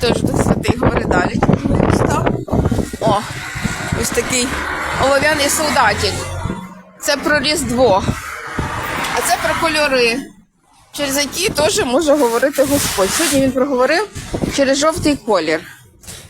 Тож Дух Святий говори далі. О, ось такий олов'яний солдатик. Це про Різдво. А це про кольори, через які теж може говорити Господь. Сьогодні він проговорив через жовтий колір.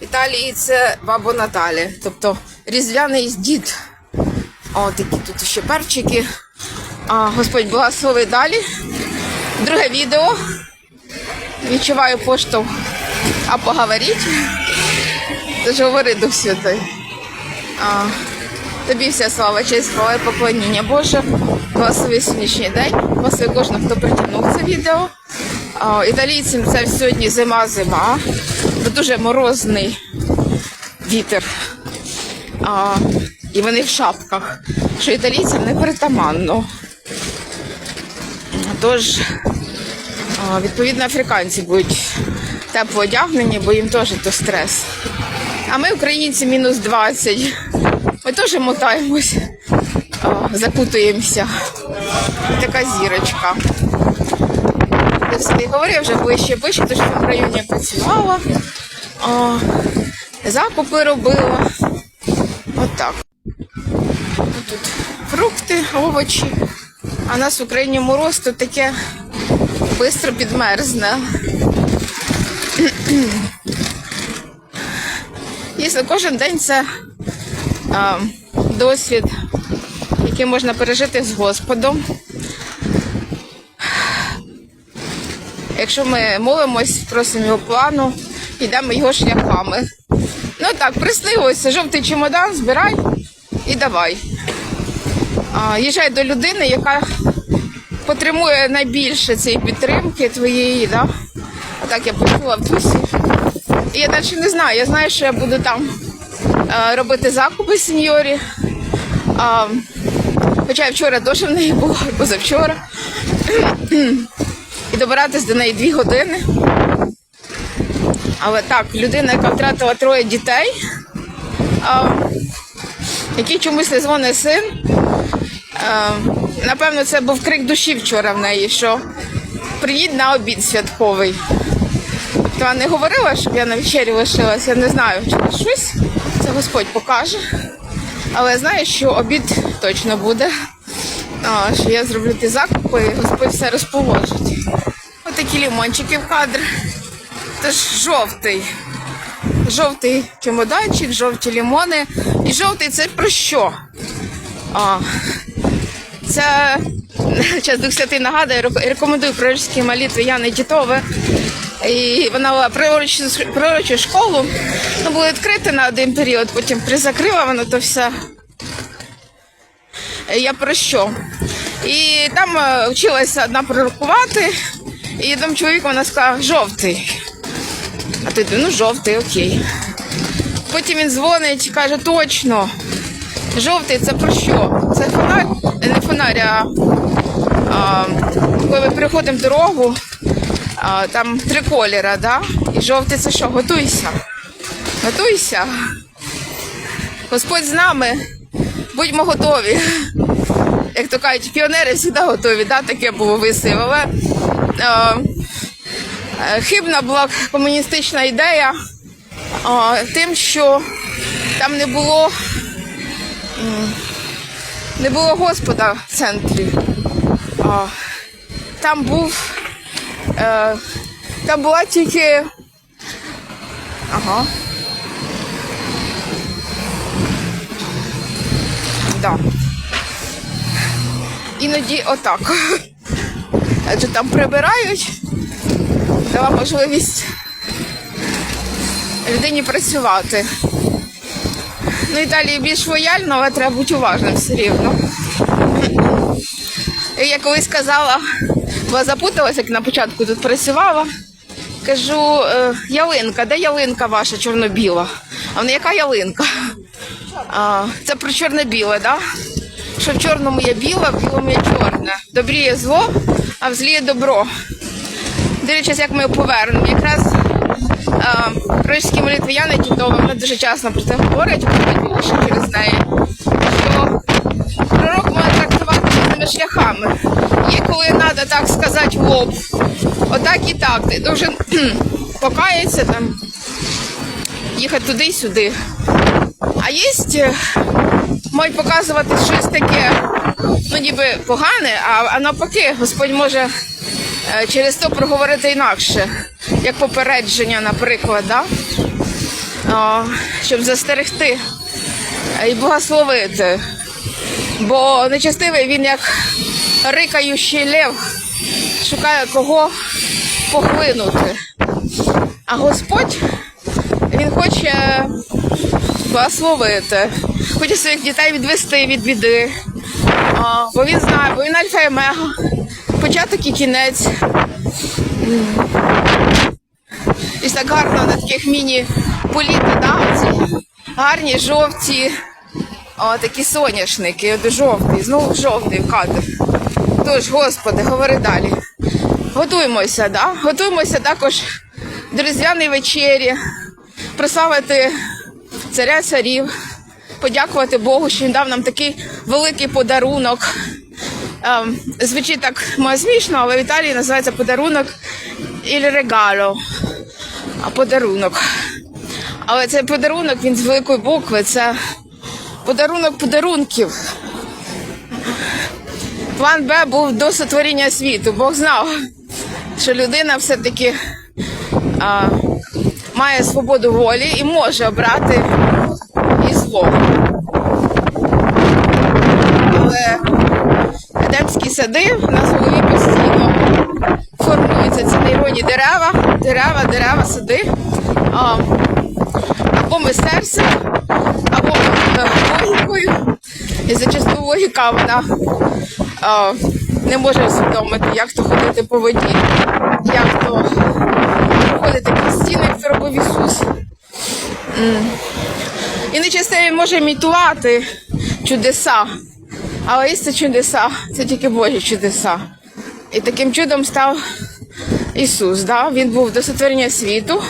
В Італії це бабо Наталі, тобто різдвяний дід. О, такі тут ще перчики. А, Господь благослови далі. Друге відео. Відчуваю поштовх, а поговоріть. Тож говори Дух Святий. А, тобі вся слава, честь, хвала і поклоніння Боже. Благослови сьогоднішній день. Благослови кожного, хто притягнув це відео. А, італійцям це сьогодні зима-зима. Дуже морозний вітер. А, і вони в шапках, що італійцям не притаманно. Тож, відповідно, африканці будуть тепло одягнені, бо їм теж то стрес. А ми, українці, мінус 20. Ми теж мотаємось, закутуємося. Така зірочка. Я собі говорив вже ближче ближче, тому що в районі я працювала, закупи робила. Отак. Тут фрукти, овочі. А нас в Україні мороз то таке швидко підмерзне. Дійсно, кожен день це а, досвід, який можна пережити з Господом. Якщо ми молимось, просимо його плану, йдемо його шляхами. Ну так, приснилося, жовтий чемодан, збирай і давай. А, їжджай до людини, яка потребує найбільше цієї підтримки твоєї, да? Так я почула в дусі. І я далі не знаю. Я знаю, що я буду там е, робити закупи сеньорі. А, хоча вчора теж в неї була, і позавчора. І добиратись до неї дві години. Але так, людина, яка втратила троє дітей, а, який чомусь не дзвонить син. А, напевно, це був крик душі вчора в неї, що приїдь на обід святковий. Вона не говорила, щоб я на вечері лишилась, я не знаю, чи щось. Це Господь покаже. Але я знаю, що обід точно буде. А, що я зроблю ті закупи, і Господь все розположить. Отакі лімончики в кадр. Це жовтий. Жовтий чемоданчик, жовті лімони. І жовтий це про що? А, це час Дух Святий нагадує, рек- рекомендую пророчські молитви Яни Тітови. І вона була пророчу, пророчу школу. Ну, було відкрите на один період, потім призакрила вона то все. Я про що? І там е, вчилася одна пророкувати, і один чоловік вона сказала жовтий. А ти ну жовтий, окей. Потім він дзвонить і каже, точно. Жовтий це про що? Це фонарь, Е, не фонарь, а, а коли ми переходимо дорогу, а, там три кольора, да? І жовтий це що? Готуйся. Готуйся. Господь з нами. Будьмо готові. Як то кажуть, піонери завжди готові, да? таке було вислів. Але е, е, хибна була комуністична ідея е, тим, що там не було не було Господа в центрі. А, там був. Е, там була тільки. Ага. Да. Іноді отак. Адже там прибирають, дала можливість людині працювати. Ну, Італія більш лояльна, але треба бути уважним все рівно. І Я колись казала, бо запуталася, як на початку тут працювала. Кажу, е, ялинка, де ялинка ваша чорно-біла? А вона яка ялинка? А, це про чорно-біле, да? Що в чорному є біле, в білому є чорне. Добрі є зло, а в злі є добро. Дивлячись, як ми його повернемо. Якраз Пророчські молитви Яни Тітова, вона дуже часто про це говорить, говорить через неї, що пророк може трактувати різними шляхами. Є коли треба так сказати в лоб, отак і так. Ти должен покаятися там, їхати туди й сюди. А є, е, можуть показувати щось таке, ну ніби погане, а, а навпаки, Господь може е, через то проговорити інакше, як попередження, наприклад, да? О, щоб застерегти і благословити. Бо нечестивий він як рикаючий лев, шукає кого похлинути. А Господь він хоче благословити, хоче своїх дітей відвести від біди. А, бо він знає, бо він альфа і омега, початок і кінець. І так гарно на таких міні-політи, да, гарні жовті, о, такі соняшники, от жовтий, знову жовтий кадр. Тож, Господи, говори далі. Готуємося, да? Готуємося також до різдвяної вечері, прославити царя царів, подякувати Богу, що він дав нам такий великий подарунок. Ем, звучить так може, смішно, але в Італії називається подарунок «il regalo», а подарунок. Але цей подарунок він з великої букви. Це подарунок подарунків. План Б був до сотворіння світу. Бог знав, що людина все-таки а, має свободу волі і може обрати і зло. Але Едемські сади в нас голові постійно формуються. Це нейронні дерева, дерева, дерева, сади. А, або ми серцем, або ми логікою. І логіка вона а, не може усвідомити, як то ходити по воді, як то проходити крізь стіни, як це робив Ісус. І нечистий може імітувати чудеса. Але це чудеса, це тільки Божі чудеса. І таким чудом став Ісус. Да? Він був до сотворення світу,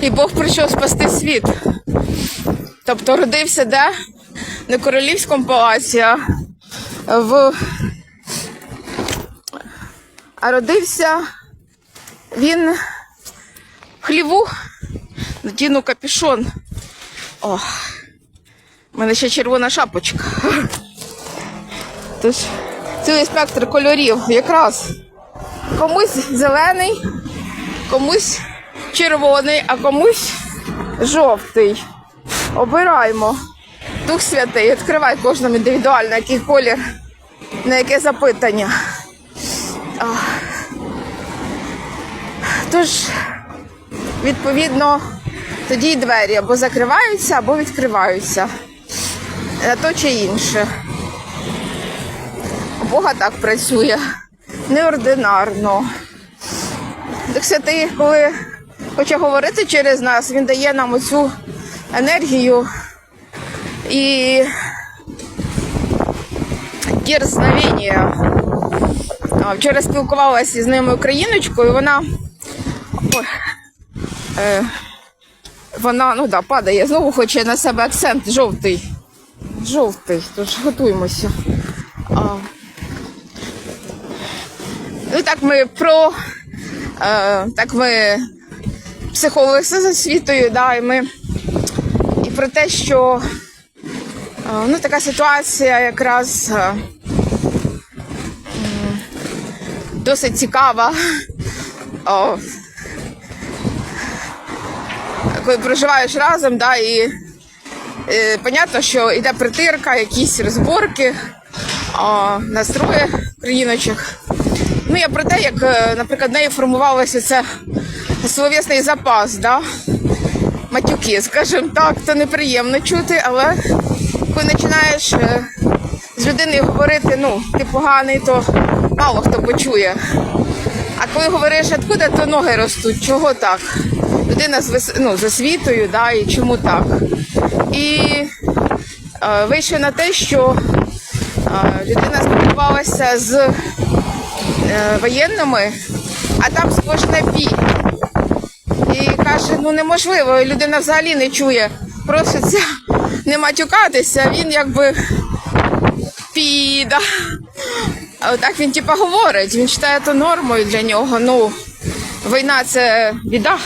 і Бог прийшов спасти світ. Тобто родився де? Не королівському палаці, а в. А родився він в хліву, надіну капюшон. О, в мене ще червона шапочка. Тож цілий спектр кольорів якраз комусь зелений, комусь червоний, а комусь жовтий. Обираємо. Дух Святий, відкривай кожному індивідуально, який колір, на яке запитання. Тож, відповідно, тоді й двері або закриваються, або відкриваються. На то чи інше. Бога так працює неординарно. Дух Святий, коли хоче говорити через нас, він дає нам оцю енергію і дерзновення. Вчора спілкувалася з ними україночкою, вона. Ой, е, вона, ну да, падає, знову хоче на себе акцент жовтий. Жовтий, тож готуємося. А, ну так ми про. Е, так ми психологи з освітою, да, і ми і про те, що ну, така ситуація якраз е, досить цікава. Коли проживаєш разом, да, і е, понятно, що йде притирка, якісь розборки, о, настрої країночок. Ну, я про те, як, е, наприклад, в неї формувалося це словесний запас, да? матюки, скажімо так, то неприємно чути, але коли починаєш е, з людиною говорити, ну, ти поганий, то мало хто почує. А коли говориш откуда, то ноги ростуть. Чого так? Людина з, вис- ну, з освітою, да, і чому так? І е, вийшло на те, що е, людина спілкувалася з е, воєнними, а там сплошне пі. І каже, ну неможливо, людина взагалі не чує. Проситься не матюкатися, він якби піда. Отак він типа говорить, він вважає то нормою для нього. Ну, війна це біда.